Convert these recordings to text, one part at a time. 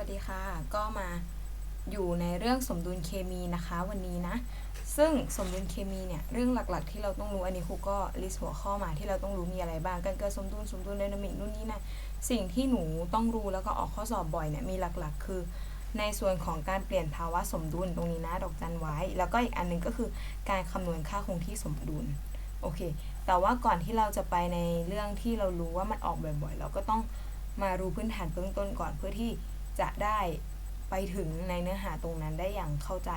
วัสดีค่ะ ก็มาอยู่ในเรื่องสมดุลเคมีนะคะวันนี้นะ ซึ่งสมดุลเคมีเนี่ยเรื่องหลักๆ ที่เราต้องรู้อันนี้ครูก็ลิสต์หัวข้อมาที่เราต้องรู้มีอะไรบ้างการเกิดสมดุลสมดุลไดนามิกนู่นนี่นะสิ่งที่หนูต้องรู้แล้วก็ออกข้อสอบบ่อยเนี่ยมีหลักๆ คือ ในส่วนของการเปลี่ยนภาวะสมดุลตรงนี้นะดอกจันไว้ แล้วก็อีกอันหนึงก็คือการคำนวณค่าคงที่สมดุลโอเค แต่ว่าก่อนที่เราจะไปในเรื่องที่เรารู้ว่ามันออกบ่อยๆ เราก็ต้องมารู้พื้นฐานเบื้องต้นก่อนเพื่อที่ จะได้ไปถึงในเนื้อหาตรงนั้นได้อย่างเข้าใจ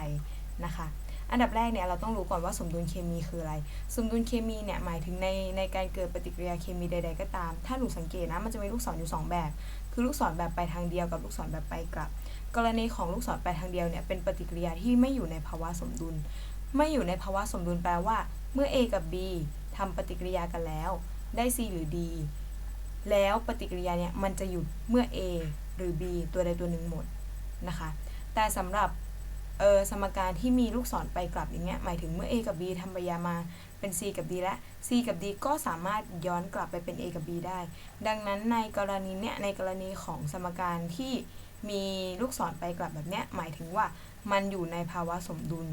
นะคะ อันดับแรกเนี่ยเราต้องรู้ก่อนว่าสมดุลเคมีคืออะไร สมดุลเคมีเนี่ยหมายถึงในในการเกิดปฏิกิริยาเคมีใด ๆ ก็ตาม ถ้าหนูสังเกตนะมันจะมีลูกศรอยู่สองแบบ คือลูกศรแบบไปทางเดียวกับลูกศรแบบไปกลับ กรณีของลูกศรไปทางเดียวเนี่ยเป็นปฏิกิริยาที่ไม่อยู่ในภาวะสมดุล ไม่อยู่ในภาวะสมดุลแปลว่า เมื่อ A กับ B ทำปฏิกิริยากันแล้ว ได้ C หรือ D แล้วปฏิกิริยาเนี่ยมันจะหยุดเมื่อ A หรือ B ตัวใดตัวหนึ่งหมดนะคะ แต่สำหรับเออสมการที่มีลูกศรไปกลับอย่างเงี้ยหมายถึงเมื่อ A กับ B ทำปฏิกิริยามาเป็น C กับ D และ C กับ D ก็สามารถย้อนกลับไปเป็น A กับ B ได้ ดังนั้นในกรณีเนี้ยในกรณีของสมการที่มีลูกศรไปกลับแบบเนี้ยหมายถึงว่ามันอยู่ในภาวะสมดุล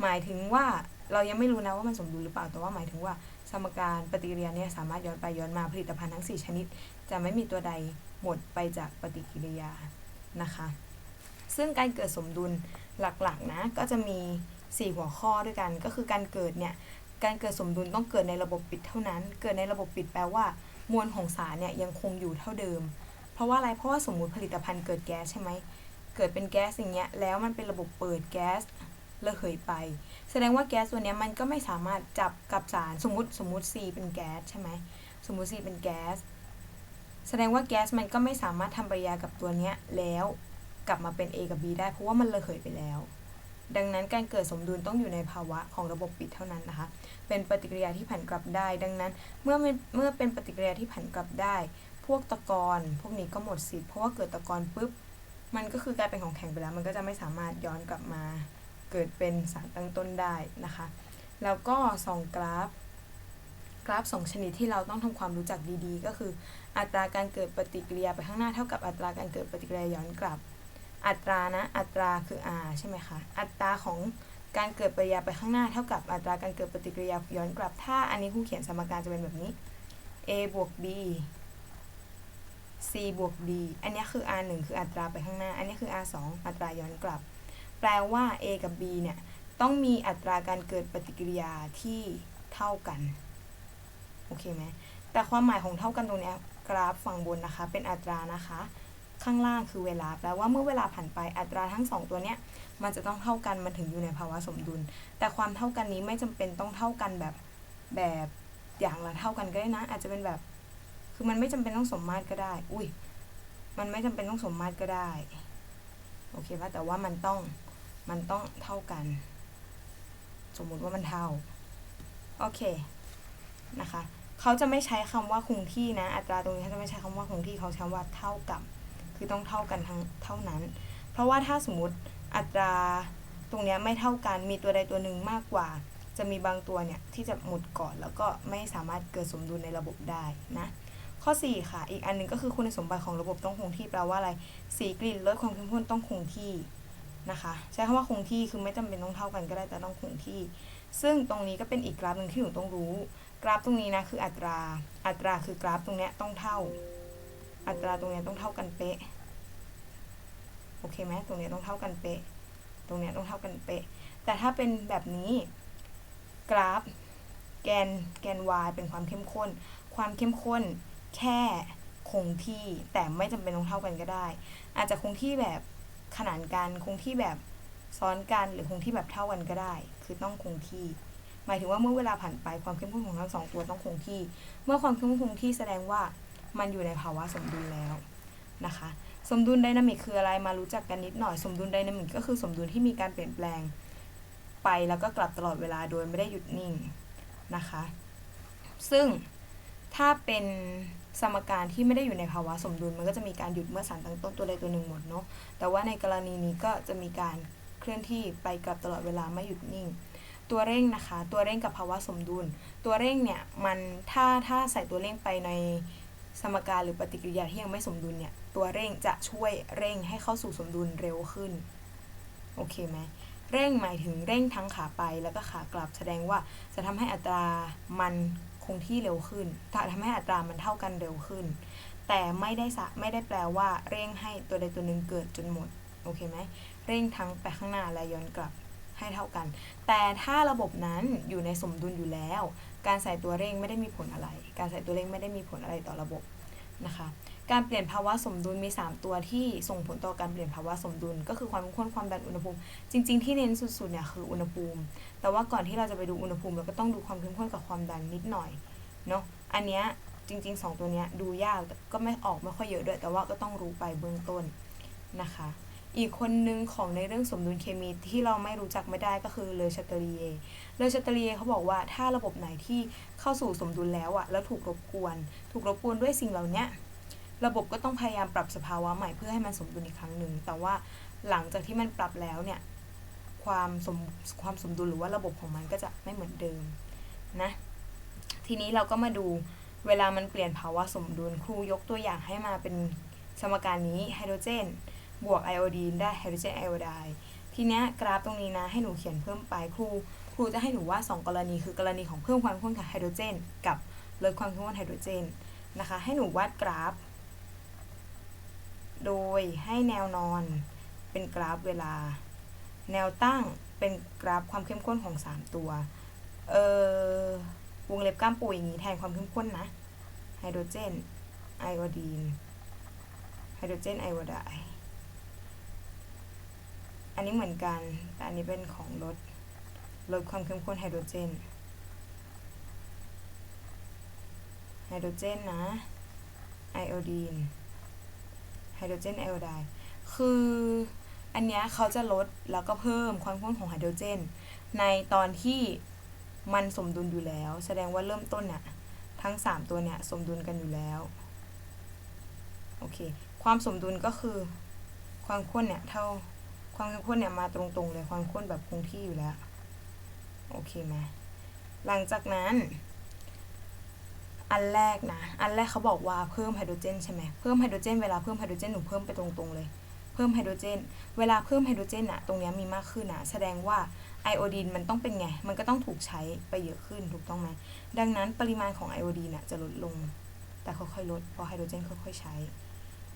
หมายถึงว่าเรายังไม่รู้นะว่ามันสมดุลหรือเปล่าแต่ว่าหมายถึงว่า สมการปฏิกิริยาเนี่ยสามารถย้อนไปย้อนมาผลิตภัณฑ์ทั้ง 4 ชนิด จะไม่มีตัวใด หมดไปจากปฏิกิริยานะคะ ซึ่งการเกิดสมดุลหลักๆนะก็จะมี 4 หัวข้อด้วยกัน ก็คือการเกิดเนี่ยการเกิดสมดุลต้องเกิดในระบบปิดเท่านั้น เกิดในระบบปิดแปลว่า มวลของสารเนี่ยยังคงอยู่เท่าเดิม เพราะว่าอะไรเพราะว่าสมมุติผลิตภัณฑ์เกิดแก๊สใช่ไหมเกิดเป็นแก๊สอย่างเงี้ยแล้วมันเป็นระบบเปิดแก๊สระเหยไป แสดงว่าแก๊สตัวเนี้ยมันก็ไม่สามารถจับกับสารสมมติสมมติ C เป็นแก๊สใช่ไหมสมมติ C เป็นแก๊ส แสดงว่าแก๊สมันก็ไม่สามารถทำปฏิกิริยากับตัวเนี้ยแล้วกลับมาเป็น A กับ B ได้เพราะว่ามันระเหยไปแล้ว ดังนั้นการเกิดสมดุลต้องอยู่ในภาวะของระบบปิดเท่านั้นนะคะ เป็นปฏิกิริยาที่ผันกลับได้ ดังนั้นเมื่อมันเมื่อเป็นปฏิกิริยาที่ผันกลับได้ พวกตะกอนพวกนี้ก็หมดสิทธิ์เพราะว่าเกิดตะกอนปุ๊บมันก็คือกลายเป็นของแข็งไปแล้ว มันก็จะไม่สามารถย้อนกลับมาเกิดเป็นสารตั้งต้นได้นะคะ แล้วก็สองกราฟ กราฟสองชนิดที่เราต้องทำความรู้จักดีๆ ก็คือ อัตราการเกิดปฏิกิริยาไปข้างหน้าเท่ากับอัตราการเกิดปฏิกิริยาย้อนกลับ อัตรานะอัตราคือ r ใช่ไหมคะอัตราของการเกิดปฏิกิริยาไปข้างหน้าเท่ากับอัตราการเกิดปฏิกิริยาย้อนกลับ ถ้าอันนี้ครูเขียนสมการจะเป็นแบบนี้ a บวก b c บวก d อันนี้คือ r 1คืออัตราไปข้างหน้า อันนี้คือ r 2อัตราย้อนกลับ แปลว่า a กับ b เนี่ยต้องมีอัตราการเกิดปฏิกิริยาที่เท่ากัน โอเคไหม แต่ความหมายของเท่ากันตรงเนี้ย กราฟฝั่งบนนะคะ เป็นอัตรานะคะ ข้างล่างคือเวลาแปลว่าเมื่อเวลาผ่านไปอัตราทั้งสองตัวเนี้ยมันจะต้องเท่ากันมันถึงอยู่ในภาวะสมดุล แต่ความเท่ากันนี้ไม่จำเป็นต้องเท่ากันแบบแบบอย่างละเท่ากันก็ได้นะ อาจจะเป็นแบบ คือมันไม่จำเป็นต้องสมมาตรก็ได้ อุ้ยมันไม่จำเป็นต้องสมมาตรก็ได้โอเคป่ะแต่ว่ามันต้องมันต้องเท่ากัน สมมุติว่ามันเท่า โอเคนะคะ เขาจะไม่ใช้คำว่าคงที่นะ อัตราตรงนี้เขาจะไม่ใช้คำว่าคงที่เขาใช้ว่าเท่ากับ คือต้องเท่ากันทั้งเท่านั้น เพราะว่าถ้าสมมติอัตราตรงนี้ไม่เท่ากันมีตัวใดตัวหนึ่งมากกว่า จะมีบางตัวเนี่ยที่จะหมดก่อนแล้วก็ไม่สามารถเกิดสมดุลในระบบได้นะข้อ 4 ค่ะ อีกอันหนึงก็คือคุณสมบัติของระบบต้องคงที่แปลว่าอะไร สีกลิ่นรสความเข้มข้นต้องคงที่นะคะ ใช้คำว่าคงที่คือไม่จำเป็นต้องเท่ากันก็ได้แต่ต้องคงที่ ซึ่งตรงนี้ก็เป็นอีกกราฟหนึ่งที่หนูต้องรู้ กราฟตรงนี้นะคืออัตรา อัตราคือกราฟตรงเนี้ยต้องเท่า อัตราตรงเนี้ยต้องเท่ากันเป๊ะ โอเคไหมตรงเนี้ยต้องเท่ากันเป๊ะ ตรงเนี้ยต้องเท่ากันเป๊ะ แต่ถ้าเป็นแบบนี้กราฟแกนแกน y เป็นความเข้มข้น ความเข้มข้นแค่คงที่แต่ไม่จำเป็นต้องเท่ากันก็ได้ อาจจะคงที่แบบขนานกันคงที่แบบซ้อนกันหรือคงที่แบบเท่ากันก็ได้ คือต้องคงที่ หมายถึงว่าเมื่อเวลาผ่านไปความเข้มข้นของทั้งสองตัวต้องคงที่ เมื่อความเข้มข้นคงที่แสดงว่ามันอยู่ในภาวะสมดุลแล้วนะคะ สมดุลไดนามิกคืออะไรมารู้จักกันนิดหน่อยสมดุลไดนามิกก็คือสมดุลที่มีการเปลี่ยนแปลงไปแล้วก็กลับตลอดเวลาโดยไม่ได้หยุดนิ่งนะคะ ซึ่งถ้าเป็นสมการที่ไม่ได้อยู่ในภาวะสมดุลมันก็จะมีการหยุดเมื่อสารตั้งต้นตัวใดตัวหนึ่งหมดเนาะแต่ว่าในกรณีนี้ก็จะมีการเคลื่อนที่ไปกลับตลอดเวลาไม่หยุดนิ่ง ตัวเร่งนะคะ ตัวเร่งกับภาวะสมดุล ตัวเร่งเนี่ยมันถ้าถ้าใส่ตัวเร่งไปในสมการหรือปฏิกิริยาที่ยังไม่สมดุลเนี่ยตัวเร่งจะช่วยเร่งให้เข้าสู่สมดุลเร็วขึ้นโอเคไหมเร่งหมายถึงเร่งทั้งขาไปแล้วก็ขากลับ แสดงว่าจะทำให้อัตรามันคงที่เร็วขึ้นทำให้อัตรามันเท่ากันเร็วขึ้น แต่ไม่ได้สะไม่ได้แปลว่า เร่งให้ตัวใดตัวหนึ่งเกิดจนหมดโอเคไหมเร่งทั้งไปข้างหน้าและย้อนกลับ ให้เท่ากัน แต่ถ้าระบบนั้นอยู่ในสมดุลอยู่แล้ว การใส่ตัวเร่งไม่ได้มีผลอะไร การใส่ตัวเร่งไม่ได้มีผลอะไรต่อระบบนะคะการเปลี่ยนภาวะสมดุลมี 3 ตัวที่ส่งผลต่อการเปลี่ยนภาวะสมดุล ก็คือความเข้มข้นความดันอุณหภูมิ จริง ๆ ที่เน้นสุดๆเนี่ยคืออุณหภูมิ แต่ว่าก่อนที่เราจะไปดูอุณหภูมิเราก็ต้องดูความเข้มข้นกับความดันนิดหน่อยเนาะอันเนี้ยจริง ๆ 2 ตัวเนี้ยดูยากก็ไม่ออกไม่ค่อยเยอะด้วย แต่ว่าก็ต้องรู้ไปเบื้องต้นนะคะ อีกคนนึงของในเรื่องสมดุลเคมีที่เราไม่รู้จักไม่ได้ก็คือเลอชาเตลียเลอชาเตลียเขาบอกว่าถ้าระบบไหนที่เข้าสู่สมดุลแล้วอะแล้วถูกรบกวน ถูกรบกวนด้วยสิ่งเหล่านี้ระบบก็ต้องพยายามปรับสภาวะใหม่เพื่อให้มันสมดุลอีกครั้งหนึ่งแต่ว่าหลังจากที่มันปรับแล้วเนี่ยความสมความสมดุลหรือว่าระบบของมันก็จะไม่เหมือนเดิมนะทีนี้เราก็มาดูเวลามันเปลี่ยนภาวะสมดุลครูยกตัวอย่างให้มาเป็นสมการนี้ไฮโดรเจน บวกไอโอดีนได้ไฮโดรเจนไอโอไดทีเนี้ยกราฟตรงนี้นะให้หนูเขียนเพิ่มไปครูครูจะให้หนูว่า 2 กรณีคือกรณีของเพิ่มความเข้มข้นไฮโดรเจน กับลดความเข้มข้นไฮโดรเจนนะคะ ให้หนูวาดกราฟ โดยให้แนวนอนเป็นกราฟเวลา แนวตั้งเป็นกราฟความเข้มข้นของ 3 ตัว เออวงเล็บก้ามปูอย่างนี้แทนความเข้มข้นนะไฮโดรเจนไอโอดีนไฮโดรเจนไอโอได อันนี้เหมือนกัน แต่อันนี้เป็นของลดลดความเข้มข้นไฮโดรเจน ไฮโดรเจนนะไอโอดีน ไฮโดรเจนไอโอไดคืออันเนี้ยเขาจะลดแล้วก็เพิ่มความข้นของไฮโดรเจน ในตอนที่มันสมดุลอยู่แล้ว แสดงว่าเริ่มต้นเนี่ยทั้ง 3 ตัวเนี่ยสมดุลกันอยู่แล้วโอเคความสมดุลก็คือความข้นเนี่ยเท่า ความเข้มข้นเนี่ยมาตรงๆเลยความข้นแบบคงที่อยู่แล้ว โอเคไหมหลังจากนั้น อันแรกนะ อันแรกเขาบอกว่าเพิ่มไฮโดรเจนใช่ไหมเพิ่มไฮโดรเจนเวลาเพิ่มไฮโดรเจนหนูเพิ่มไปตรงๆเลย เพิ่มไฮโดรเจน เวลาเพิ่มไฮโดรเจนอะตรงนี้มีมากขึ้นอะแสดงว่าไอโอดีนมันต้องเป็นไง มันก็ต้องถูกใช้ไปเยอะขึ้นถูกต้องไหมดังนั้นปริมาณของไอโอดีนจะลดลง แต่ค่อยๆลดเพราะไฮโดรเจนค่อยๆใช้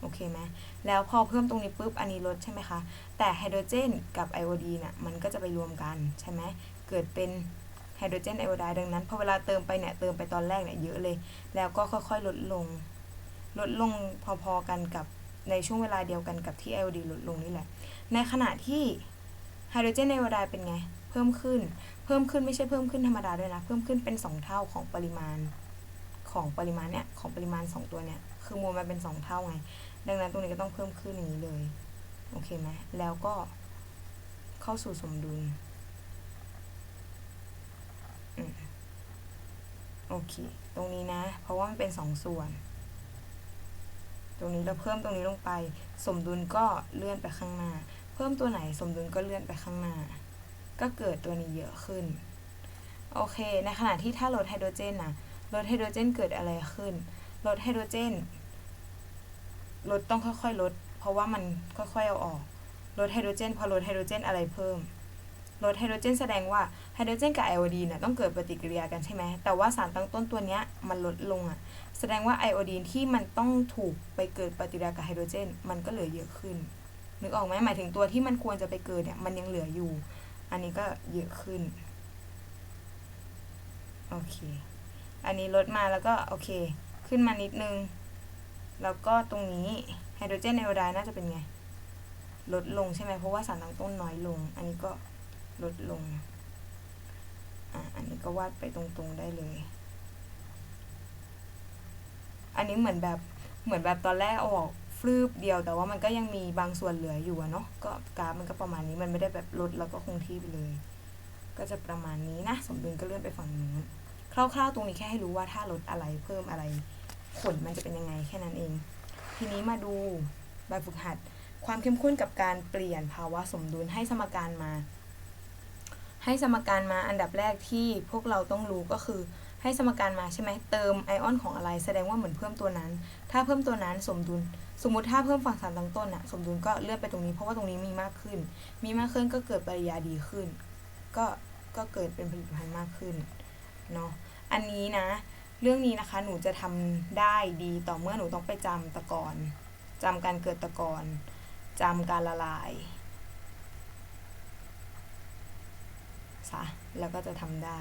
โอเคไหมแล้วพอเพิ่มตรงนี้ปุ๊บอันนี้ลดใช่ไหมคะ แต่ไฮโดรเจนกับไอโอดีนมันก็จะไปรวมกันใช่ไหมเกิดเป็นไฮโดรเจนไอโอไดดังนั้นพอเวลาเติมไปเนี่ยเติมไปตอนแรกเนี่ยเยอะเลย แล้วก็ค่อยๆลดลง ลดลงพอๆกันกับในช่วงเวลาเดียวกันกับที่ไอโอดีนลดลงนี่แหละ ในขณะที่ไฮโดรเจนไอโอไดเป็นไง เพิ่มขึ้น เพิ่มขึ้นไม่ใช่เพิ่มขึ้นธรรมดาด้วยนะ เพิ่มขึ้นเป็น 2 เท่าของปริมาณของปริมาณเนี่ยของปริมาณ 2 ตัวเนี่ยคือมวลมันเป็น 2 เท่าไง ดังนั้นตรงนี้ก็ต้องเพิ่มขึ้นอย่างนี้เลย โอเคไหมแล้วก็เข้าสู่สมดุลโอเค ตรงนี้นะ เพราะว่ามันเป็น2ส่วน ตรงนี้เราเพิ่มตรงนี้ลงไป สมดุลก็เลื่อนไปข้างหน้า เพิ่มตัวไหนสมดุลก็เลื่อนไปข้างหน้า ก็เกิดตัวนี้เยอะขึ้น โอเค ในขณะที่ถ้าลดไฮโดรเจนนะลดไฮโดรเจนเกิดอะไรขึ้น ลดไฮโดรเจน ลดต้องค่อยๆลด เพราะว่ามันค่อยๆเอาออก ลดไฮโดรเจน พอลดไฮโดรเจนอะไรเพิ่ม ลดไฮโดรเจนแสดงว่าไฮโดรเจนกับไอโอดีนต้องเกิดปฏิกิริยากันใช่ไหม แต่ว่าสารตั้งต้นตัวนี้มันลดลงอะ แสดงว่าไอโอดีนที่มันต้องถูกไปเกิดปฏิกิริยากับไฮโดรเจน มันก็เหลือเยอะขึ้น นึกออกไหมหมายถึงตัวที่มันควรจะไปเกิดเนี่ยมันยังเหลืออยู่ อันนี้ก็เยอะขึ้น โอเค อันนี้ลดมาแล้วก็โอเค ขึ้นมานิดนึง แล้วก็ตรงนี้ไฮโดรเจนไอโอไดน่าจะเป็นไง ลดลงใช่ไหมเพราะว่าสารตั้งต้นน้อยลง อันนี้ก็ลดลงอะอันนี้ก็วาดไปตรงๆได้เลย อันนี้เหมือนแบบเหมือนแบบตอนแรกออกฟลืบเดียว แต่ว่ามันก็ยังมีบางส่วนเหลืออยู่เนาะก็กราฟมันก็ประมาณนี้มันไม่ได้แบบลดแล้วก็คงที่ไปเลย ก็จะประมาณนี้นะ สมดุลก็เลื่อนไปฝั่งนู้นคร่าวๆตรงนี้แค่ให้รู้ว่าถ้าลดอะไรเพิ่มอะไร ผลมันจะเป็นยังไงแค่นั้นเอง ทีนี้มาดูแบบฝึกหัด ความเข้มข้นกับการเปลี่ยนภาวะสมดุลให้สมการมา ให้สมการมาอันดับแรกที่พวกเราต้องรู้ก็คือ ให้สมการมาใช่ไหมเติมไอออนของอะไร แสดงว่าเหมือนเพิ่มตัวนั้น ถ้าเพิ่มตัวนั้นสมดุล สมมุติถ้าเพิ่มฝั่งสารตั้งต้นอะสมดุลก็เลื่อนไปตรงนี้เพราะว่าตรงนี้มีมากขึ้น มีมากขึ้นก็เกิดปริยาดีขึ้น ก็ก็เกิดเป็นผลิตภัณฑ์มากขึ้นเนาะอันนี้นะ เรื่องนี้นะคะหนูจะทำได้ดีต่อเมื่อหนูต้องไปจำตะกอนจำการเกิดตะกอนจำการละลายซะแล้วก็จะทำได้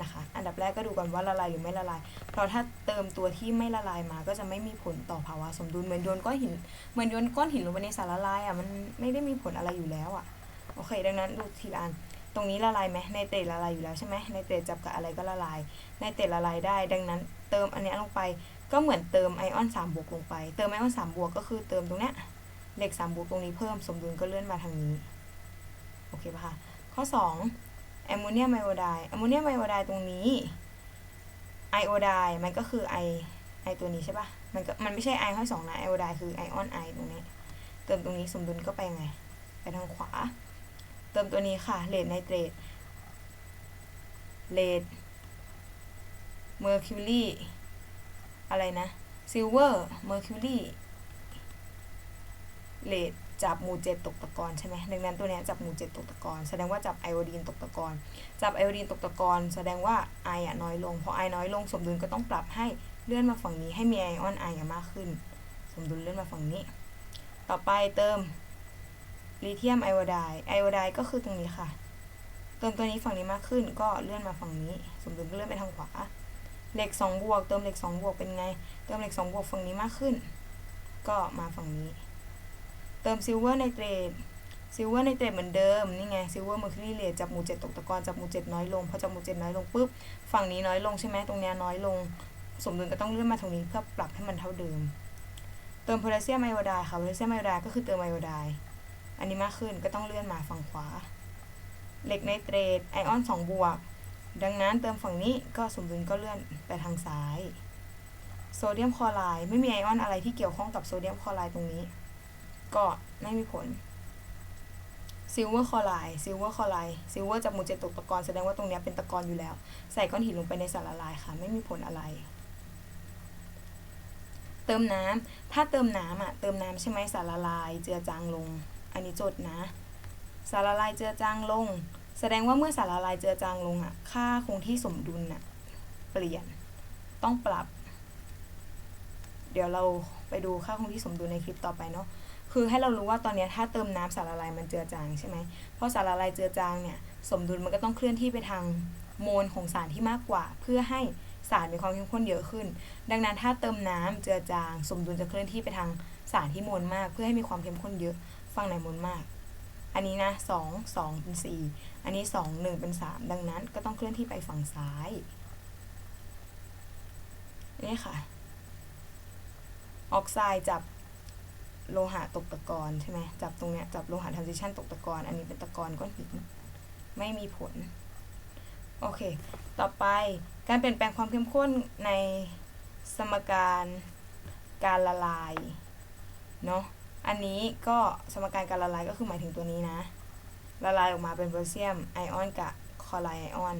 นะคะ อันดับแรกก็ดูก่อนว่าละลายหรือไม่ละลาย เพราะถ้าเติมตัวที่ไม่ละลายมาก็จะไม่มีผลต่อภาวะสมดุลเหมือนโยนก้อนหินเหมือนโยนก้อนหินลงไปในสารละลายอะมันไม่ได้มีผลอะไรอยู่แล้วอะโอเค ดังนั้นดูทีละอัน รงนี้ละลายไหมในเตรละลายอยู่แล้วใช่ไหมในเตรจับกับอะไรก็ละลายในเตรละลายได้ ดังนั้นเติมอันนี้ลงไปก็เหมือนเติมไอออน3บวกลงไป เติมไอออน3บวกก็คือเติมตรงเนี้ยเหล็ก3บวกตรงนี้เพิ่มสมดุลก็เลื่อนมาทางนี้ โอเคป่ะคะ ข้อ2แอมโมเนียมไอโอไดแอมโมเนียมไอโอไดตรงนี้ไอโอไดมันก็คือไอไอตัวนี้ใช่ป่ะ มันก็มันไม่ใช่ไอข้อสองนะไอโอไดคือไอออนไอตรงนี้ เติมตรงนี้สมดุลก็ไปไง ไปทางขวา ติมตัวนี้ค่ะเลดไนเตรตเลดเมอร์คิวรีอะไรนะซิลเวอร์เมอร์คิวรีเลดจับหมู่เจ็ดตกตะกอนใช่ไหมดังนั้นตัวนี้จับหมู่เจ็ดตกตะกอนแสดงว่าจับไอโอดีนตกตะกอนจับไอโอดีนตกตะกอนแสดงว่าไออะน้อยลงพอไอน้อยลงสมดุลก็ต้องปรับให้เลื่อนมาฝั่งนี้ให้มีไอออนไอมากขึ้น สมดุลเลื่อนมาฝั่งนี้ ต่อไปเติม ลิเธียมไอโอไดด์ไอโอไดด์ก็คือตรงนี้ค่ะเติมตัวนี้ฝั่งนี้มากขึ้นก็เลื่อนมาฝั่งนี้ สมดุลก็เลื่อนไปทางขวาเหล็ก2บวกเติมเหล็ก2บวกเป็นไง เติมเหล็ก2บวกฝั่งนี้มากขึ้น ก็มาฝั่งนี้ เติมซิลเวอร์ไนเตรตซิลเวอร์ไนเตรตเหมือนเดิมนี่ไงซิลเวอร์เมอร์คิวรีเลทจับหมู่เจ็ดตกตะกอนจับหมู่เจ็ดน้อยลงพอจับหมู่เจ็ดน้อยลงปุ๊บฝั่งนี้น้อยลงใช่ไหมตรงเนี้ยน้อยลง สมดุลก็ต้องเลื่อนมาตรงนี้เพื่อปรับให้มันเท่าเดิม เติมโพแทสเซียมไอโอไดด์ค่ะโพแทสเซียมไอโอไดก็คือเติมไอโอได อันนี้มากขึ้นก็ต้องเลื่อนมาฝั่งขวา เหล็กไนเตรตไอออน2บวก ดังนั้นเติมฝั่งนี้ก็สมดุลก็เลื่อนไปทางซ้าย โซเดียมคลอไรด์ไม่มีไอออนอะไรที่เกี่ยวข้องกับโซเดียมคลอไรด์ตรงนี้ ก็ไม่มีผลซิลเวอร์คลอไรด์ซิลเวอร์คลอไรด์ซิลเวอร์จับมู่เจตกตะกอนแสดงว่าตรงนี้เป็นตะกอนอยู่แล้ว ใส่ก้อนหินลงไปในสารละลายค่ะ ไม่มีผลอะไร เติมน้ำถ้าเติมน้ำอะเติมน้ำใช่ไหมสารละลาย เจือจางลง อันนี้จดนะ สารละลายเจือจางลง แสดงว่าเมื่อสารละลายเจือจางลงอะค่าคงที่สมดุลอะเปลี่ยน ต้องปรับ เดี๋ยวเราไปดูค่าคงที่สมดุลในคลิปต่อไปเนาะ คือให้เรารู้ว่าตอนเนี้ยถ้าเติมน้ำสารละลายมันเจือจางใช่ไหมเพราะสารละลายเจือจางเนี่ยสมดุลมันก็ต้องเคลื่อนที่ไปทางโมลของสารที่มากกว่า เพื่อให้สารมีความเข้มข้นเยอะขึ้น ดังนั้นถ้าเติมน้ำเจือจาง สมดุลจะเคลื่อนที่ไปทางสารที่โมลมาก เพื่อให้มีความเข้มข้นเยอะ ฝั่งไหนโมลมาก อันนี้นะสองสองเป็นสี่อันนี้สองหนึ่งเป็นสามดังนั้นก็ต้องเคลื่อนที่ไปฝั่งซ้ายนี่ค่ะ ออกไซด์จับโลหะตกตะกอนใช่ไหมจับตรงเนี้ยจับโลหะทรานซิชันตกตะกอนอันนี้เป็นตะกอนก้อนหินไม่มีผล โอเค ต่อไปการเปลี่ยนแปลงความเข้มข้นในสมการการละลายเนาะ อันนี้ก็สมการการละลายก็คือหมายถึงตัวนี้นะ ละลายออกมาเป็นโพแทสเซียมไอออนกับคลอไรด์ไอออน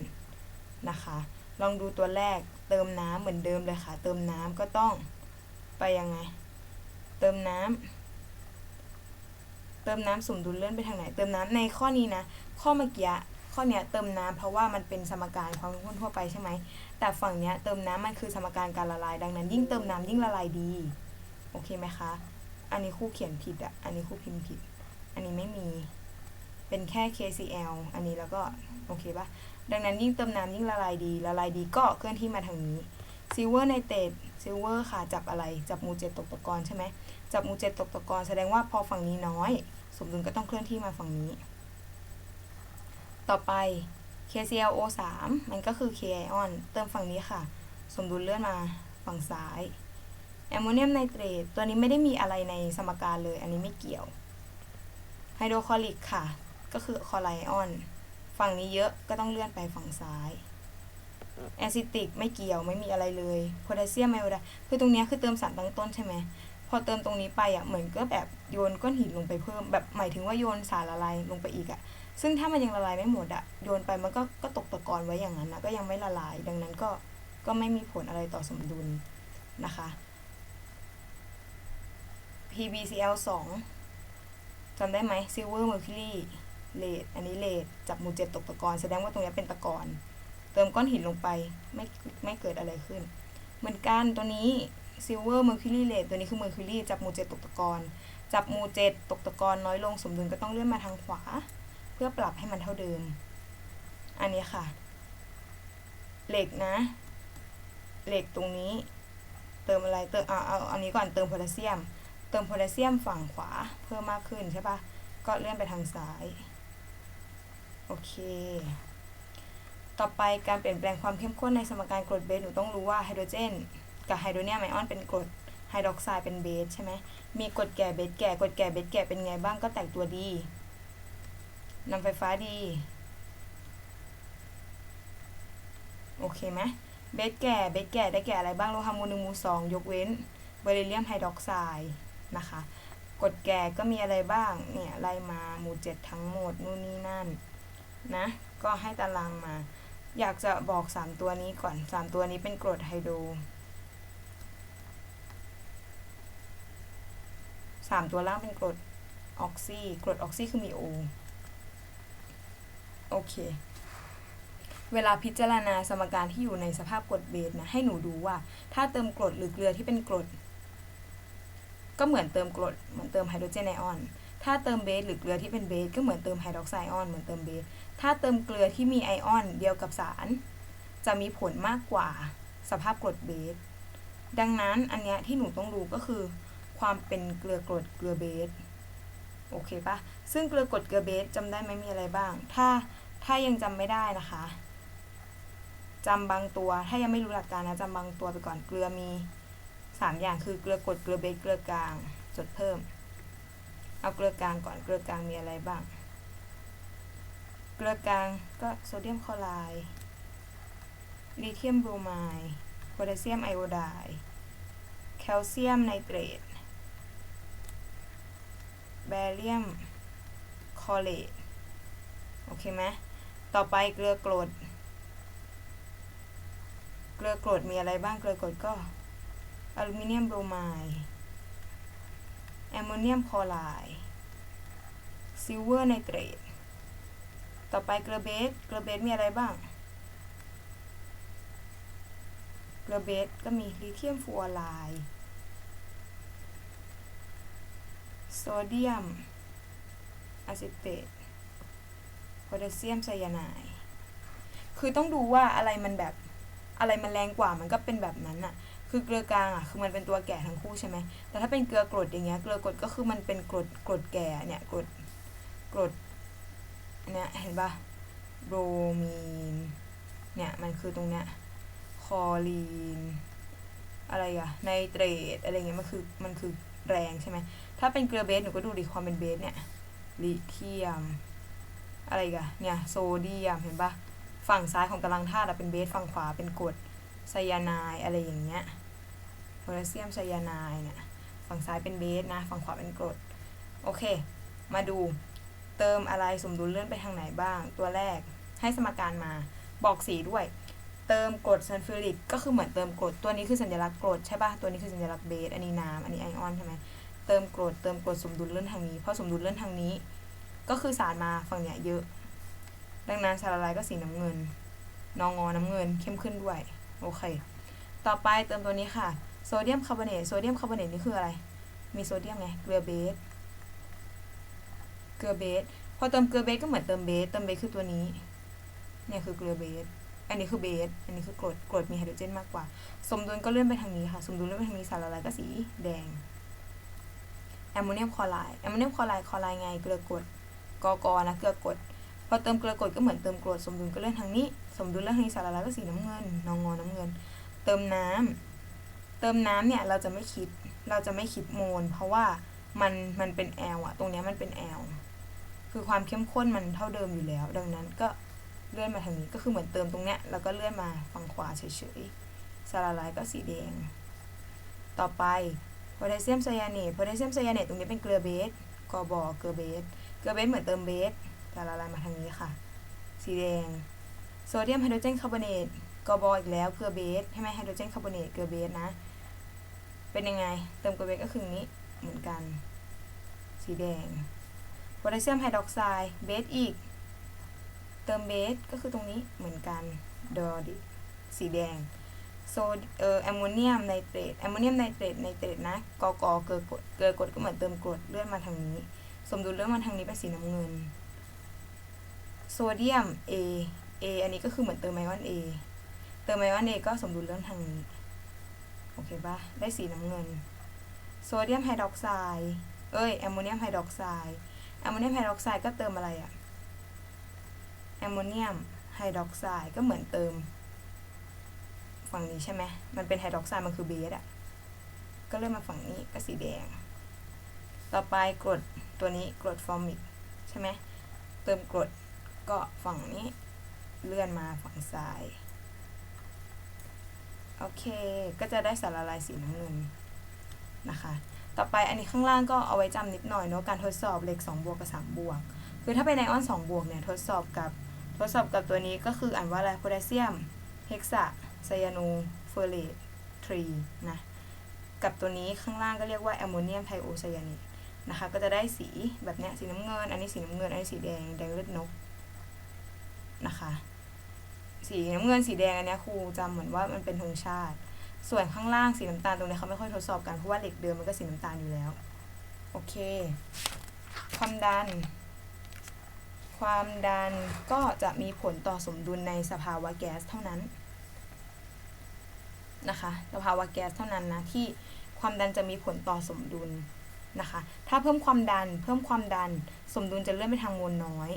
นะคะ ลองดูตัวแรกเติมน้ำเหมือนเดิมเลยค่ะ เติมน้ำก็ต้องไปยังไง เติมน้ำเติมน้ำสมดุลเลื่อนไปทางไหน เติมน้ำในข้อนี้นะ ข้อเมื่อกี้ข้อเนี้ยเติมน้ำเพราะว่ามันเป็นสมการความเข้มข้นทั่วไปใช่ไหม แต่ฝั่งเนี้ยเติมน้ำมันคือสมการการละลาย ดังนั้น ยิ่งเติมน้ำยิ่งละลายดี โอเคไหมคะ อันนี้คู่เขียนผิดอะอันนี้คู่พิมพ์ผิด อันนี้ไม่มี เป็นแค่ KCl อันนี้แล้วก็ โอเคปะดังนั้นยิ่งเติมน้ำยิ่งละลายดี ละลายดีก็เคลื่อนที่มาทางนี้ซิลเวอร์ไนเตรตซิลเวอร์ค่ะ จับอะไร จับมูเจ็ดตกตะกอนใช่ไหม จับมูเจ็ดตกตะกอนแสดงว่าพอฝั่งนี้น้อย สมดุลก็ต้องเคลื่อนที่มาฝั่งนี้ ต่อไป KClO3 มันก็คือ K ion เติมฝั่งนี้ค่ะ สมดุลเลื่อนมาฝั่งซ้าย แอมโมเนียมไนเตรตตัวนี้ไม่ได้มีอะไรในสมการเลย อันนี้ไม่เกี่ยวไฮโดรคลอริกค่ะ ก็คือคลอไรออน ฝั่งนี้เยอะก็ต้องเลื่อนไปฝั่งซ้ายแอซิติกไม่เกี่ยวไม่มีอะไรเลยโพแทสเซียมไมโอไดคือตรงเนี้ยคือเติมสารตั้งต้นใช่ไหมพอเติมตรงนี้ไปอะเหมือนก็แบบโยนก้อนหินลงไปเพิ่ม แบบหมายถึงว่าโยนสารละลายลงไปอีกอะซึ่งถ้ามันยังละลายไม่หมดอะโยนไปมันก็ก็ตกตะกอนไว้อย่างนั้นนะก็ยังไม่ละลาย ดังนั้นก็ก็ไม่มีผลอะไรต่อสมดุลนะคะ PbCl 2จำได้ไหม Silver Mercury เลดอันนี้เลดจับหมู่เจ็ดตกตะกอนแสดงว่าตรงนี้เป็นตะกอนเติมก้อนหินลงไปไม่ไม่เกิดอะไรขึ้น เหมือนกันตัวนี้ Silver Mercury เลดตัวนี้คือ Mercury จับหมู่เจ็ดตกตะกอนจับหมู่เจ็ดตกตะกอนน้อยลงสมดุลก็ต้องเลื่อนมาทางขวา เพื่อปรับให้มันเท่าเดิม อันนี้ค่ะ เหล็กนะ เหล็กตรงนี้ เติมอะไรเติมเอาเอาอันนี้ก่อนเติมโพแทสเซียม เติมโพแทสเซียมฝั่งขวาเพิ่มมากขึ้นใช่ปะก็เลื่อนไปทางซ้าย โอเค ต่อไปการเปลี่ยนแปลงความเข้มข้นในสมการกรดเบสหนูต้องรู้ว่าไฮโดรเจน กับไฮโดรเนียมไอออนเป็นกรดไฮดรอกไซด์เป็นเบสใช่ไหมมีกรดแก่เบสแก่กรดแก่เบสแก่เป็นไงบ้างก็แตกตัวดีนำไฟฟ้าดี โอเคไหมเบสแก่เบสแก่ได้แก่อะไรบ้างโลหะมูลหนึ่งมูลสองยกเว้นเบริเลียมไฮดรอกไซด์ นะคะกรดแก่ก็มีอะไรบ้างเนี่ยไล่มาหมู่เจ็ดทั้งหมดนู่นนี่นั่นนะก็ให้ตารางมา อยากจะบอก 3 ตัวนี้ก่อน 3 ตัวนี้เป็นกรดไฮโดรสามตัวล่างเป็นกรดออกซีกรดออกซีคือมีโอโอเค เวลาพิจารณาสมการที่อยู่ในสภาพกรดเบสนะให้หนูดูว่า ถ้าเติมกรดหรือเกลือที่เป็นกรด ก็เหมือนเติมกรดเหมือนเติมไฮโดรเจนไอออน ถ้าเติมเบสหรือเกลือที่เป็นเบสก็เหมือนเติมไฮดรอกไซด์ไอออนเหมือนเติมเบส ถ้าเติมเกลือที่มีไอออนเดียวกับสาร จะมีผลมากกว่าสภาพกรดเบส ดังนั้นอันเนี้ยที่หนูต้องรู้ก็คือ ความเป็นเกลือกรดเกลือเบส โอเคปะซึ่งเกลือกรดเกลือเบสจำได้ไหมมีอะไรบ้าง ถ้าถ้ายังจำไม่ได้นะคะจำบางตัว ถ้ายังไม่รู้หลักการนะจำบางตัวไปก่อนเกลือมี สามอย่างคือเกลือกรดเกลือเบสเกลือกลางจดเพิ่ม เอาเกลือกลางก่อนเกลือกลางมีอะไรบ้าง เกลือกลางก็โซเดียมคลอไรด์ลิเธียมบรไมด์โพแทสเซียมไอโอไดด์แคลเซียมไนเตรตแบเรียมคอเลตโอเคไหมต่อไปเกลือกรด เกลือกรดมีอะไรบ้าง เกลือกรดก็ อลูมิเนียมโบรไมด์แอมโมเนียมคลอไรด์ซิลเวอร์ไนเตรตต่อไปเกลือเบสเกลือเบสมีอะไรบ้าง เกลือเบสก็มีลิเธียมฟลูออไรด์โซเดียมอะซิเตตโพแทสเซียมไซยาไนด์คือต้องดูว่าอะไรมันแบบอะไรมันแรงกว่ามันก็เป็นแบบนั้นอะ คือเกลือกลางอะคือมันเป็นตัวแก่ทั้งคู่ใช่ไหมแต่ถ้าเป็นเกลือกรดอย่างเงี้ยเกลือกรดก็คือมันเป็นกรดกรดแก่เนี่ยกรดกรดเนี่ยเห็นปะโบรมีนเนี่ยมันคือตรงเนี้ยคอลีน อะไรอะไนเตรตอะไรเงี้ยมันคือมันคือแรงใช่ไหมถ้าเป็นเกลือเบสหนูก็ดูดิความเป็นเบสเนี่ยลิเทียม อะไรกันเนี่ยโซเดียมเห็นปะฝั่งซ้ายของตารางธาตุเป็นเบสฝั่งขวาเป็นกรด ไซยาไนด์อะไรอย่างเงี้ยโพแทสเซียมไซยาไนด์เนี่ยฝั่งซ้ายเป็นเบสนะฝั่งขวาเป็นกรดโอเค มาดูเติมอะไรสมดุลเลื่อนไปทางไหนบ้าง ตัวแรกให้สมการมาบอกสีด้วย เติมกรดซัลฟูริกก็คือเหมือนเติมกรดตัวนี้คือสัญลักษณ์กรดใช่ปะตัวนี้คือสัญลักษณ์เบสอันนี้น้ำอันนี้ไอออนใช่ไหมเติมกรดเติมกรดสมดุลเลื่อนทางนี้เพราะสมดุลเลื่อนทางนี้ ก็คือสารมาฝั่งเนี้ยเยอะ ดังนั้นสารละลายก็สีน้ำเงินนองอน้ำเงินเข้มขึ้นด้วย โอเค ต่อไปเติมตัวนี้ค่ะ โซเดียมคาร์บอเนต โซเดียมคาร์บอเนตนี่คืออะไร มีโซเดียมไง เกลือเบส เกลือเบส พอเติมเกลือเบสก็เหมือนเติมเบส เติมเบสคือตัวนี้ เนี่ยคือเกลือเบส อันนี้คือเบส อันนี้คือกรด กรดมีไฮโดรเจนมากกว่า สมดุลก็เลื่อนไปทางนี้ค่ะ สมดุลเลื่อนไปทางนี้สารละลายก็สีแดง แอมโมเนียมคลอไรด์ แอมโมเนียมคลอไรด์ คลอไรด์ไง เกลือกรดกอกอนะ เกลือกรด พอเติมเกลือกรดก็เหมือนเติมกรด สมดุลก็เลื่อนทางนี้ สมดุลเลื่อนทางนี้สารละลายก็สีน้ำเงินนองงอน้ำเงิน เติมน้ำเติมน้ำเนี่ยเราจะไม่คิดเราจะไม่คิดโมล เพราะว่ามันมันเป็นแอลอะตรงนี้มันเป็นแอลคือความเข้มข้นมันเท่าเดิมอยู่แล้ว ดังนั้นก็เลื่อนมาทางนี้ก็คือเหมือนเติมตรงเนี้ยแล้วก็เลื่อนมาฝั่งขวาเฉยๆสารละลายก็สีแดง ต่อไปโพแทสเซียมไซยาเนตโพแทสเซียมไซยาเนตตรงนี้เป็นเกลือเบสกอบอเกลือเบส เกลือเบสเหมือนเติมเบสสารละลายมาทางนี้ค่ะ สีแดง โซเดียมไฮโดรเจนคาร์บอเนตกบออีกแล้วเกลือเบสใช่ไหมไฮโดรเจนคาร์บอเนตเกลือเบสนะ เป็นยังไง เติมเกลือเบสก็คือนี้เหมือนกัน สีแดงโพแทสเซียมไฮดรอกไซด์เบสอีก เติมเบสก็คือตรงนี้เหมือนกันดอดิสีแดงโซเอ่อแอมโมเนียมไนเตรตแอมโมเนียมไนเตรตไนเตรตนะกกเกลือกรดเกลือกรดก็เหมือนเติมกรดเลื่อนมาทางนี้ สมดุลเลื่อนมาทางนี้เป็นสีน้ำเงิน โซเดียม A A อันนี้ก็คือเหมือนเติมไอออน A เติมไอออน A ก็สมดุลเลื่อนทางนี้ โอเคปะได้สีน้ำเงิน โซเดียมไฮดรอกไซด์ เอ้ย แอมโมเนียมไฮดรอกไซด์ แอมโมเนียมไฮดรอกไซด์ก็เติมอะไรอะแอมโมเนียมไฮดรอกไซด์ก็เหมือนเติม ฝั่งนี้ใช่ไหม มันเป็นไฮดรอกไซด์มันคือเบสอะก็เลื่อนมาฝั่งนี้ก็สีแดง ต่อไปกรดตัวนี้กรดฟอร์มิกใช่ไหม เติมกรดก็ฝั่งนี้ เลื่อนมาฝั่งซ้าย โอเค ก็จะได้สารละลายสีน้ำเงินนะคะ ต่อไปอันนี้ข้างล่างก็เอาไว้จำนิดหน่อยเนาะการทดสอบเลข2บวกกับ3บวก คือถ้าเป็นไอออน2บวกเนี่ยทดสอบกับทดสอบกับตัวนี้ก็คืออ่านว่าอะไรโพแทสเซียมเฮกซาไซยานูเฟอร์เรตทรีนะกับตัวนี้ข้างล่างก็เรียกว่าแอมโมเนียมไทโอไซยานิดนะคะก็จะได้สีแบบเนี้ยสีน้ำเงิน อันนี้สีน้ำเงิน อันนี้สีแดง แดงเลือดนก นะคะ สีน้ำเงินสีแดงอันนี้ครูจำเหมือนว่ามันเป็นธงชาติ ส่วนข้างล่างสีน้ำตาลตรงนี้เขาไม่ค่อยทดสอบกันเพราะว่าเหล็กเดิมมันก็สีน้ำตาลอยู่แล้ว โอเค ความดัน ความดันก็จะมีผลต่อสมดุลในสภาวะแก๊สเท่านั้นนะคะสภาวะแก๊สเท่านั้นนะที่ความดันจะมีผลต่อสมดุลนะคะ ถ้าเพิ่มความดัน เพิ่มความดัน สมดุลจะเลื่อนไปทางมวลน้อย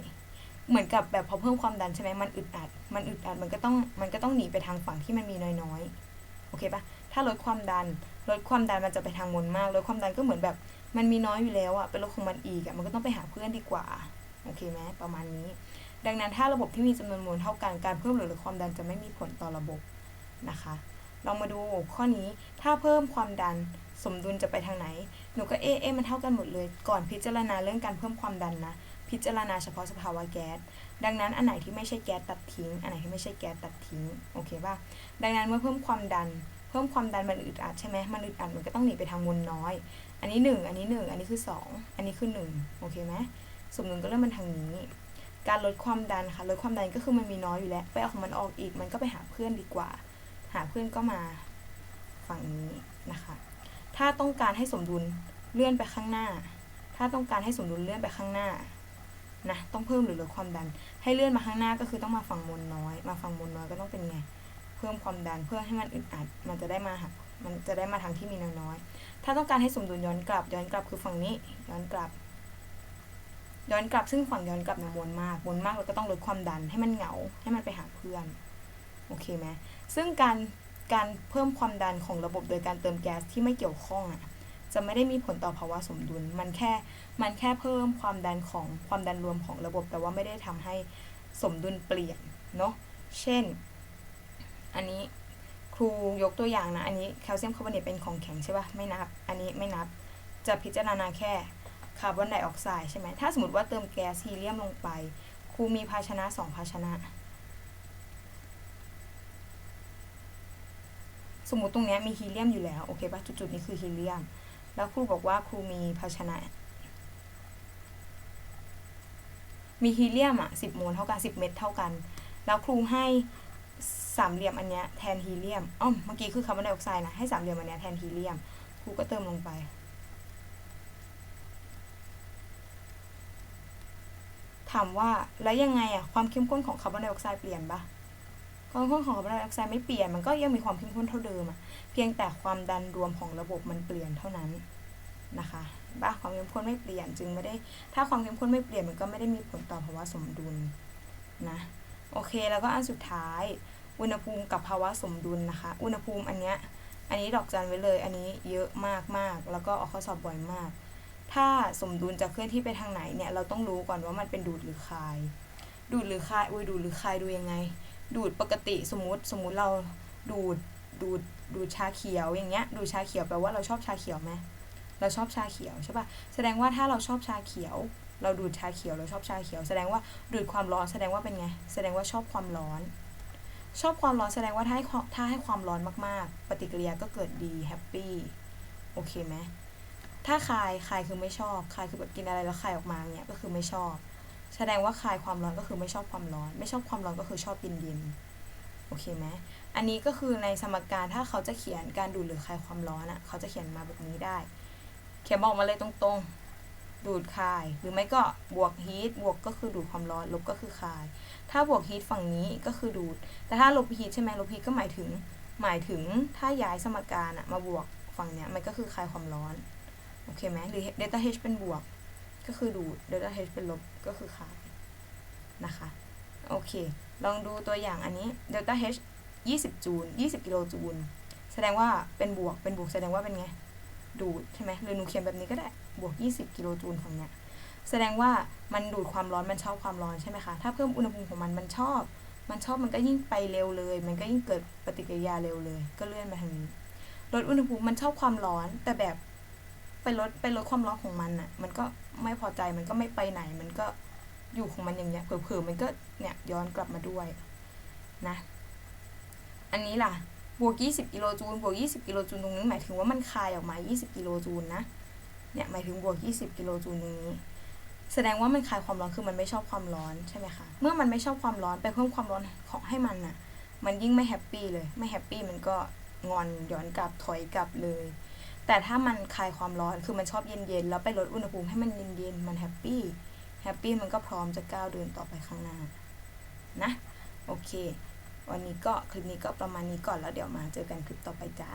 เหมือนกับแบบพอเพิ่มความดันใช่ไหมมันอึดอัด มันอึดอัด มันก็ต้อง มันก็ต้องหนีไปทางฝั่งที่มันมีน้อยๆ โอเคปะถ้าลดความดัน ลดความดันมันจะไปทางมวลมาก ลดความดันก็เหมือนแบบมันมีน้อยอยู่แล้วอะไปลดของมันอีกอะมันก็ต้องไปหาเพื่อนดีกว่า โอเคไหมประมาณนี้ ดังนั้นถ้าระบบที่มีจำนวนมวลเท่ากัน การเพิ่มหรือลดความดันจะไม่มีผลต่อระบบนะคะ เรามาดูข้อนี้ ถ้าเพิ่มความดันสมดุลจะไปทางไหน หนูก็เอ๊ะเอ๊ะมันเท่ากันหมดเลย ก่อนพิจารณาเรื่องการเพิ่มความดันนะ พิจารณาเฉพาะสภาวะแก๊ส ดังนั้นอันไหนที่ไม่ใช่แก๊สตัดทิ้ง อันไหนที่ไม่ใช่แก๊สตัดทิ้ง โอเคป่ะ ดังนั้นเมื่อเพิ่มความดัน เพิ่มความดันมันอึดอัดใช่ไหมมันอึดอัดมันก็ต้องหนีไปทางมวลน้อย อันนี้หนึ่งอันนี้หนึ่งอันนี้คือสองอันนี้คือหนึ่งโอเคไหมสมดุลก็เริ่มมันทางนี้ การลดความดันค่ะลดความดันก็คือมันมีน้อยอยู่แล้ว ไปเอาของมันออกอีก มันก็ไปหาเพื่อนดีกว่า หาเพื่อนก็มาฝั่งนี้นะคะ ถ้าต้องการให้สมดุลเลื่อนไปข้างหน้า ถ้าต้องการให้สมดุลเลื่อนไปข้างหน้า นะต้องเพิ่มหรือลดความดัน ให้เลื่อนมาข้างหน้าก็คือต้องมาฝั่งมวลน้อย มาฝั่งมวลน้อยก็ต้องเป็นไงเพิ่มความดันเพื่อให้มันอึดอัดมันจะได้มาหามันจะได้มาทางที่มีน้อย ถ้าต้องการให้สมดุลย้อนกลับ ย้อนกลับคือฝั่งนี้ ย้อนกลับ ย้อนกลับซึ่งฝั่งย้อนกลับเนี่ยมวลมากมวลมากเราก็ต้องลดความดันให้มันเหงาให้มันไปหาเพื่อนโอเคไหมซึ่งการการเพิ่มความดันของระบบโดยการเติมแก๊สที่ไม่เกี่ยวข้องอะจะไม่ได้มีผลต่อภาวะสมดุล มันแค่ มันแค่เพิ่มความดันของความดันรวมของระบบ แต่ว่าไม่ได้ทำให้สมดุลเปลี่ยนเนาะ เช่น อันนี้ครูยกตัวอย่างนะ อันนี้แคลเซียมคาร์บอเนตเป็นของแข็งใช่ปะไม่นับ อันนี้ไม่นับ จะพิจารณาแค่คาร์บอนไดออกไซด์ใช่ไหม ถ้าสมมติว่าเติมแก๊สฮีเลียมลงไป ครูมีภาชนะสองภาชนะ สมมติตรงนี้มีฮีเลียมอยู่แล้ว โอเคป่ะ จุดๆนี้คือฮีเลียม แล้วครูบอกว่าครูมีภาชนะ มีฮีเลียมอะสิบโมลเท่ากันสิบเม็ดเท่ากัน แล้วครูให้สามเหลี่ยมอันเนี้ยแทนฮีเลียมอ๋อเมื่อกี้คือคาร์บอนไดออกไซด์นะให้สามเหลี่ยมอันเนี้ยแทนฮีเลียมครูก็เติมลงไปถามว่าแล้วยังไงอะความเข้มข้นของคาร์บอนไดออกไซด์เปลี่ยนปะความเข้มข้นของคาร์บอนไดออกไซด์ไม่เปลี่ยนมันก็ยังมีความเข้มข้นเท่าเดิมอะเพียงแต่ความดันรวมของระบบมันเปลี่ยนเท่านั้น นะคะบ้าความเข้มข้นไม่เปลี่ยนจึงไม่ได้ ถ้าความเข้มข้นไม่เปลี่ยนมันก็ไม่ได้มีผลต่อภาวะสมดุลนะโอเคแล้วก็อันสุดท้าย อุณหภูมิกับภาวะสมดุลนะคะ อุณหภูมิอันเนี้ยอันนี้ดอกจันไว้เลย อันนี้เยอะมากมากแล้วก็เอาข้อสอบบ่อยมาก ถ้าสมดุลจะเคลื่อนที่ไปทางไหนเนี่ยเราต้องรู้ก่อนว่ามันเป็นดูดหรือคาย ดูดหรือคายอุ้ยดูดหรือคายดูยังไง ดูดปกติสมมติสมมุติเราดูดดูดดูดชาเขียวอย่างเงี้ยดูดชาเขียวแปลว่าเราชอบชาเขียวไหม เราชอบชาเขียวใช่ปะแสดงว่าถ้าเราชอบชาเขียว เราดูดชาเขียวเราชอบชาเขียว แสดงว่าดูดความร้อนแสดงว่าเป็นไง แสดงว่าชอบความร้อน ชอบความร้อนแสดงว่าถ้าให้ถ้าให้ความร้อนมากๆ ปฏิกิริยาก็เกิดดีแฮปปี้โอเคไหมถ้าคายคายคือไม่ชอบคายคือแบบกินอะไรแล้วคายออกมาเนี้ยก็คือไม่ชอบ แสดงว่าคายความร้อนก็คือไม่ชอบความร้อน ไม่ชอบความร้อนก็คือชอบเย็นเย็นโอเคไหมอันนี้ก็คือในสมการถ้าเขาจะเขียนการดูดหรือคายความร้อนอะ เขาจะเขียนมาแบบนี้ได้ เขียนบอกมาเลยตรงๆ ดูดคาย หรือไม่ก็บวกฮีทบวกก็คือดูดความร้อนลบก็คือคาย ถ้าบวกฮีทฝั่งนี้ก็คือดูด แต่ถ้าลบฮีทใช่ไหมลบฮีทก็หมายถึง หมายถึงถ้าย้ายสมการอะมาบวกฝั่งเนี้ยมันก็คือคายความร้อนโอเคไหมหรือเดลต้า H เป็นบวก ก็คือดูดเดลต้า H เป็นลบก็คือคายนะคะโอเค ลองดูตัวอย่างอันนี้เดลต้า H 20 จูล 20 กิโลจูล แสดงว่าเป็นบวก เป็นบวก แสดงว่าเป็นไง ดูดใช่ไหมหรือหนูเขียนแบบนี้ก็ได้บวก 20 กิโลจูลฝั่งเนี้ยแสดงว่ามันดูดความร้อนมันชอบความร้อนใช่ไหมคะถ้าเพิ่มอุณหภูมิของมันมันชอบ มันชอบมันก็ยิ่งไปเร็วเลย มันก็ยิ่งเกิดปฏิกิริยาเร็วเลย ก็เลื่อนมาทางนี้ลดอุณหภูมิมันชอบความร้อน แต่แบบไปลดไปลดความร้อนของมันอะ่ะ มันก็ไม่พอใจมันก็ไม่ไปไหน มันก็อยู่ของมันอย่างเงี้ยเผลอๆมันก็เนี่ยย้อนกลับมาด้วยนะ อันนี้ล่ะ บวก 20 กิโลจูลบวก 20 กิโลจูลตรงนี้หมายถึงว่ามันคายออกมา 20 กิโลจูลนะ เนี่ยหมายถึงบวก 20 กิโลจูลตรงนี้ แสดงว่ามันคายความร้อนคือมันไม่ชอบความร้อนใช่ไหมคะ เมื่อมันไม่ชอบความร้อนไปเพิ่มความร้อนของให้มันน่ะ มันยิ่งไม่แฮปปี้เลย ไม่แฮปปี้มันก็งอนย้อนกลับถอยกลับเลย แต่ถ้ามันคลายความร้อนคือมันชอบเย็นๆแล้วไปลดอุณหภูมิให้มันเย็นๆมันแฮปปี้แฮปปี้มันก็พร้อมจะก้าวเดินต่อไปข้างหน้านะ โอเค วันนี้ก็คลิปนี้ก็ประมาณนี้ก่อนแล้วเดี๋ยวมาเจอกันคลิปต่อไปจ้า